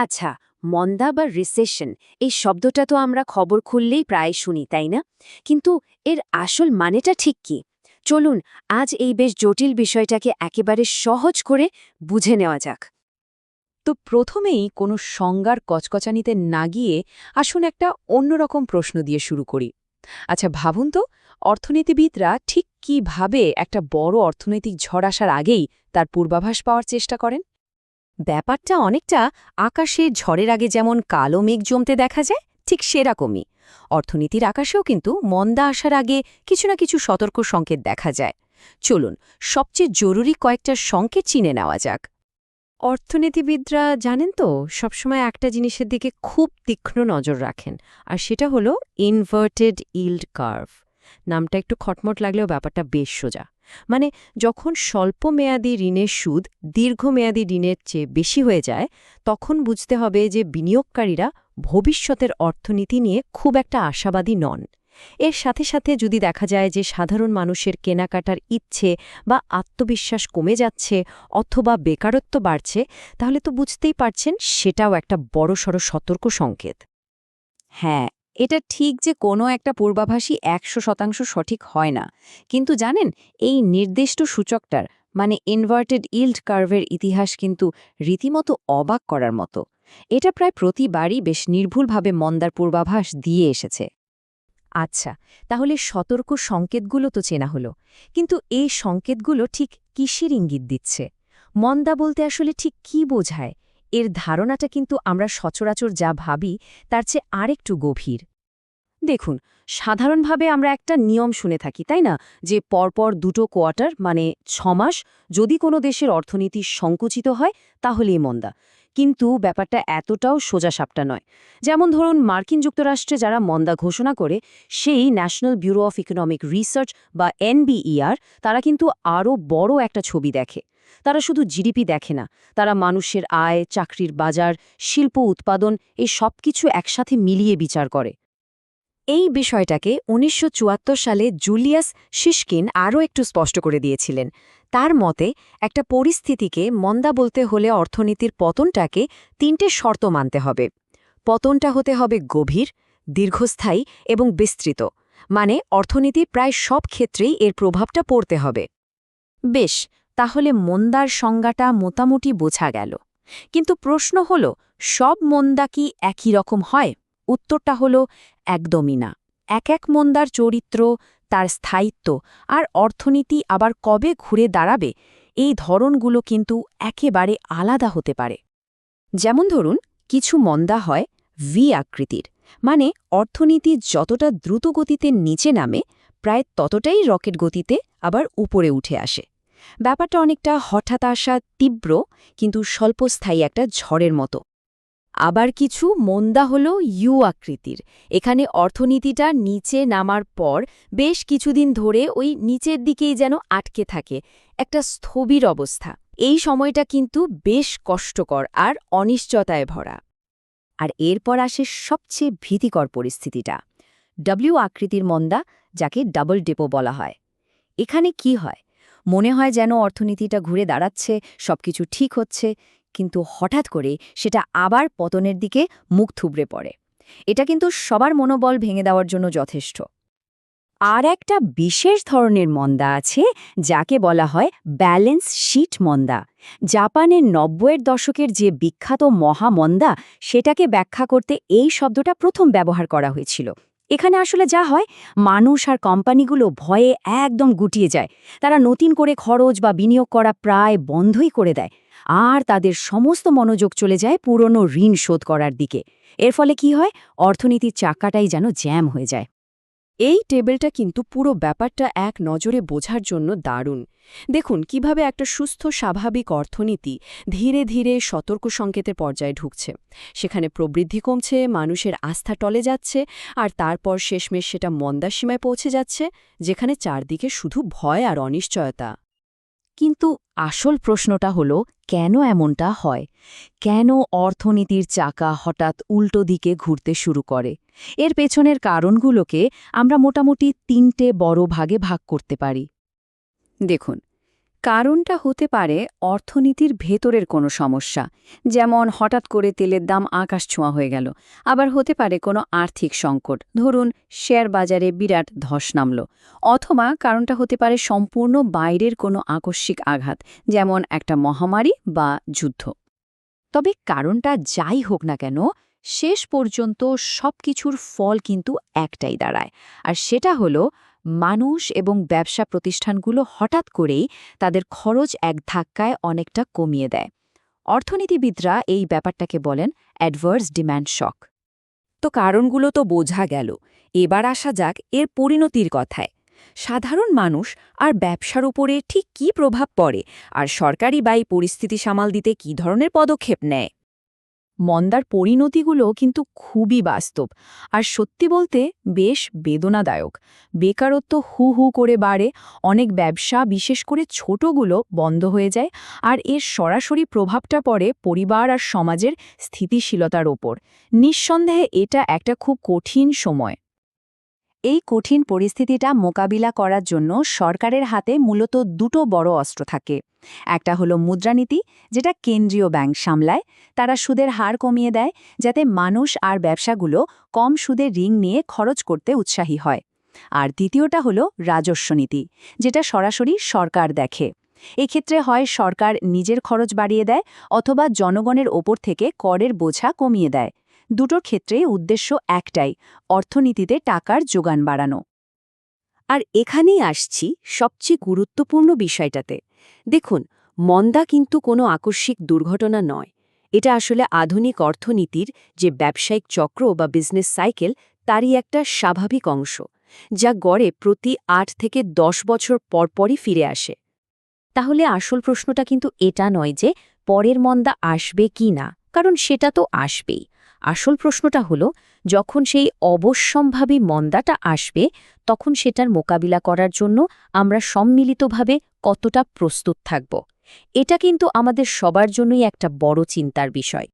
আচ্ছা মন্দা বা রিসেশন, এই শব্দটা তো আমরা খবর খুললেই প্রায় শুনি, তাই না? কিন্তু এর আসল মানেটা ঠিক কি? চলুন, আজ এই বেশ জটিল বিষয়টাকে একেবারে সহজ করে বুঝে নেওয়া যাক। তো প্রথমেই কোনো সংজ্ঞার কচকচানিতে না গিয়ে আসুন একটা অন্যরকম প্রশ্ন দিয়ে শুরু করি। আচ্ছা ভাবুন তো, অর্থনীতিবিদরা ঠিক কীভাবে একটা বড় অর্থনৈতিক ঝড় আসার আগেই তার পূর্বাভাস পাওয়ার চেষ্টা করেন? ব্যাপারটা অনেকটা আকাশে ঝড়ের আগে যেমন কালো মেঘ জমতে দেখা যায়, ঠিক সেরকমই। অর্থনীতির আকাশেও কিন্তু মন্দা আসার আগে কিছু না কিছু সতর্ক সংকেত দেখা যায়। চলুন, সবচেয়ে জরুরি কয়েকটা সংকেত চিনে নেওয়া যাক। অর্থনীতিবিদরা জানেন তো, সবসময় একটা জিনিসের দিকে খুব তীক্ষ্ণ নজর রাখেন, আর সেটা হলো ইনভার্টেড ইল্ড কার্ভ নামটা একটু খটমট লাগলেও ব্যাপারটা বেশ সোজা। মানে যখন স্বল্প মেয়াদী ঋণের সুদ দীর্ঘমেয়াদী ঋণের চেয়ে বেশি হয়ে যায়, তখন বুঝতে হবে যে বিনিয়োগকারীরা ভবিষ্যতের অর্থনীতি নিয়ে খুব একটা আশাবাদী নন। এর সাথে সাথে যদি দেখা যায় যে সাধারণ মানুষের কেনাকাটার ইচ্ছে বা আত্মবিশ্বাস কমে যাচ্ছে অথবা বেকারত্ব বাড়ছে, তাহলে তো বুঝতেই পারছেন সেটাও একটা বড়সড় সতর্ক সংকেত। হ্যাঁ এটা ঠিক যে কোনো একটা পূর্বাভাসই একশো শতাংশ সঠিক হয় না। কিন্তু জানেন, এই নির্দিষ্ট সূচকটার মানে ইনভার্টেড ইল্ড কার্ভের ইতিহাস কিন্তু রীতিমতো অবাক করার মতো। এটা প্রায় প্রতিবারই বেশ নির্ভুলভাবে মন্দার পূর্বাভাস দিয়ে এসেছে। আচ্ছা তাহলে সতর্ক সংকেতগুলো তো চেনা হলো। কিন্তু এই সংকেতগুলো ঠিক কিসের ইঙ্গিত দিচ্ছে? মন্দা বলতে আসলে ঠিক কি বোঝায়? এর ধারণাটা কিন্তু আমরা সচরাচর যা ভাবি, তার চেয়ে আরেকটু গভীর। দেখুন, সাধারণভাবে আমরা একটা নিয়ম শুনে থাকি, তাই না? যে পরপর দুটো কোয়ার্টার মানে ছমাস, যদি কোনো দেশের অর্থনীতি সংকুচিত হয়, তাহলেই মন্দা। কিন্তু ব্যাপারটা এতটাও সোজা সাপটা নয়। যেমন ধরুন, মার্কিন যুক্তরাষ্ট্রে যারা মন্দা ঘোষণা করে, সেই national bureau of economic research বা এনবিইআর, তারা কিন্তু আরও বড় একটা ছবি দেখে। তারা শুধু জিডিপি দেখে না, তারা মানুষের আয়, চাকরির বাজার, শিল্প, উৎপাদন, এই সব কিছু একসাথে মিলিয়ে বিচার করে। এই বিষয়টাকে উনিশশো চুয়াত্তর সালে জুলিয়াস শিশকিন আরও একটু স্পষ্ট করে দিয়েছিলেন। তার মতে, একটা পরিস্থিতিকে মন্দা বলতে হলে অর্থনীতির পতনটাকে তিনটে শর্ত মানতে হবে। পতনটা হতে হবে গভীর, দীর্ঘস্থায়ী এবং বিস্তৃত। মানে অর্থনীতির প্রায় সব ক্ষেত্রেই এর প্রভাবটা পড়তে হবে। বেশ, তাহলে মন্দার সংজ্ঞাটা মোটামুটি বোঝা গেল। কিন্তু প্রশ্ন হল, সব মন্দা কি একই রকম হয়? উত্তরটা হল, একদমই না। এক এক মন্দার চরিত্র, তার স্থায়িত্ব আর অর্থনীতি আবার কবে ঘুরে দাঁড়াবে, এই ধরনগুলো কিন্তু একেবারে আলাদা হতে পারে। যেমন ধরুন, কিছু মন্দা হয় ভি আকৃতির মানে অর্থনীতি যতটা দ্রুত গতিতে নিচে নামে, প্রায় ততটাই রকেট গতিতে আবার উপরে উঠে আসে। ব্যাপারটা অনেকটা হঠাৎ আসা তীব্র, কিন্তু স্বল্পস্থায়ী একটা ঝড়ের মতো। আবার কিছু মন্দা হল ইউ আকৃতির। এখানে অর্থনীতিটা নিচে নামার পর বেশ কিছুদিন ধরে ওই নিচের দিকেই যেন আটকে থাকে। একটা স্থবির অবস্থা। এই সময়টা কিন্তু বেশ কষ্টকর আর অনিশ্চয়তায় ভরা। আর এরপর আসে সবচেয়ে ভীতিকর পরিস্থিতিটা। ডব্লিউ আকৃতির মন্দা, যাকে ডাবল ডেপো বলা হয়। এখানে কি হয়? মনে হয় যেন অর্থনীতিটা ঘুরে দাঁড়াচ্ছে, সবকিছু ঠিক হচ্ছে। কিন্তু হঠাৎ করে সেটা আবার পতনের দিকে মুখ থুবড়ে পড়ে। এটা কিন্তু সবার মনোবল ভেঙে দেওয়ার জন্য যথেষ্ট। আর একটা বিশেষ ধরনের মন্দা আছে, যাকে বলা হয় ব্যালেন্স শিট মন্দা। জাপানের নব্বইয়ের দশকের যে বিখ্যাত মহামন্দা, সেটাকে ব্যাখ্যা করতে এই শব্দটা প্রথম ব্যবহার করা হয়েছিল। এখানে আসলে যা হয়, মানুষ আর কোম্পানিগুলো ভয়ে একদম গুটিয়ে যায়। তারা নতুন করে খরচ বা বিনিয়োগ করা প্রায় বন্ধই করে দেয়। আর তাদের সমস্ত মনোযোগ চলে যায় পুরনো ঋণ শোধ করার দিকে। এর ফলে কি হয়? অর্থনীতির চাকাটাই যেন জ্যাম হয়ে যায়। এই টেবিলটা কিন্তু পুরো ব্যাপারটা এক নজরে বোঝার জন্য দারুণ। দেখুন, কীভাবে একটা সুস্থ, স্বাভাবিক অর্থনীতি ধীরে ধীরে সতর্ক সংকেতের পর্যায়ে ঢুকছে। সেখানে প্রবৃদ্ধি কমছে, মানুষের আস্থা টলে যাচ্ছে, আর তারপর শেষমেশ সেটা মন্দার সীমায় পৌঁছে যাচ্ছে, যেখানে চারদিকে শুধু ভয় আর অনিশ্চয়তা। কিন্তু আসল প্রশ্নটা হলো, কেন এমনটা হয়? কেন অর্থনীতির চাকা হঠাৎ উল্টো দিকে ঘুরতে শুরু করে? এর পেছনের কারণগুলোকে আমরা মোটামুটি তিনটে বড় ভাগে ভাগ করতে পারি। দেখুন কারণটা হতে পারে অর্থনীতির ভেতরের কোনো সমস্যা, যেমন হঠাৎ করে তেলের দাম আকাশ ছোঁয়া হয়ে গেল। আবার হতে পারে কোনো আর্থিক সংকট, ধরুন শেয়ার বাজারে বিরাট ধস নামল, অথবা কারণটা হতে পারে সম্পূর্ণ বাইরের কোনো আকস্মিক আঘাত, যেমন একটা মহামারী বা যুদ্ধ। তবে কারণটা যাই হোক না কেন, শেষ পর্যন্ত সবকিছুর ফল কিন্তু একটাই দাঁড়ায়, আর সেটা হলো মানুষ এবং ব্যবসা প্রতিষ্ঠানগুলো হঠাৎ করেই তাদের খরচ এক ধাক্কায় অনেকটা কমিয়ে দেয়। অর্থনীতিবিদরা এই ব্যাপারটাকে বলেন অ্যাডভার্স ডিম্যান্ড শক তো কারণগুলো তো বোঝা গেল। এবার আসা যাক এর পরিণতির কথায়। সাধারণ মানুষ আর ব্যবসার উপরে ঠিক কী প্রভাব পড়ে? আর সরকারি বাই পরিস্থিতি সামাল দিতে কী ধরনের পদক্ষেপ নেয়? মন্দার পরিণতিগুলো কিন্তু খুবই বাস্তব। আর সত্যি বলতে বেশ বেদনাদায়ক। বেকারত্ব হু হু করে বাড়ে, অনেক ব্যবসা, বিশেষ করে ছোটগুলো বন্ধ হয়ে যায়, আর এর সরাসরি প্রভাবটা পড়ে পরিবার আর সমাজের স্থিতিশীলতার ওপর। নিঃসন্দেহে এটা একটা খুব কঠিন সময়। এই কঠিন পরিস্থিতিটা মোকাবিলা করার জন্য সরকারের হাতে মূলত দুটো বড় অস্ত্র থাকে। একটা হলো মুদ্রানীতি, যেটা কেন্দ্রীয় ব্যাংক সামলায়। তারা সুদের হার কমিয়ে দেয়, যাতে মানুষ আর ব্যবসাগুলো কম সুদে ঋণ নিয়ে খরচ করতে উৎসাহী হয়। আর দ্বিতীয়টা হলো রাজস্ব নীতি, যেটা সরাসরি সরকার দেখে। এক্ষেত্রে হয় সরকার নিজের খরচ বাড়িয়ে দেয়, অথবা জনগণের ওপর থেকে করের বোঝা কমিয়ে দেয়। দুটোর ক্ষেত্রে উদ্দেশ্য একটাই, অর্থনীতিতে টাকার যোগান বাড়ানো। আর এখানেই আসছি সবচেয়ে গুরুত্বপূর্ণ বিষয়টাতে। দেখুন, মন্দা কিন্তু কোনো আকস্মিক দুর্ঘটনা নয়। এটা আসলে আধুনিক অর্থনীতির যে ব্যবসায়িক চক্র বা বিজনেস সাইকেল তারই একটা স্বাভাবিক অংশ, যা গড়ে প্রতি আট থেকে দশ বছর পরপরই ফিরে আসে। তাহলে আসল প্রশ্নটা কিন্তু এটা নয় যে পরের মন্দা আসবে কি না, কারণ সেটা তো আসবেই। আসল প্রশ্নটা হলো, যখন সেই অবশ্যম্ভাবী মন্দাটা আসবে, তখন সেটার মোকাবিলা করার জন্য আমরা সম্মিলিতভাবে কতটা প্রস্তুত থাকব? এটা কিন্তু আমাদের সবার জন্যই একটা বড় চিন্তার বিষয়।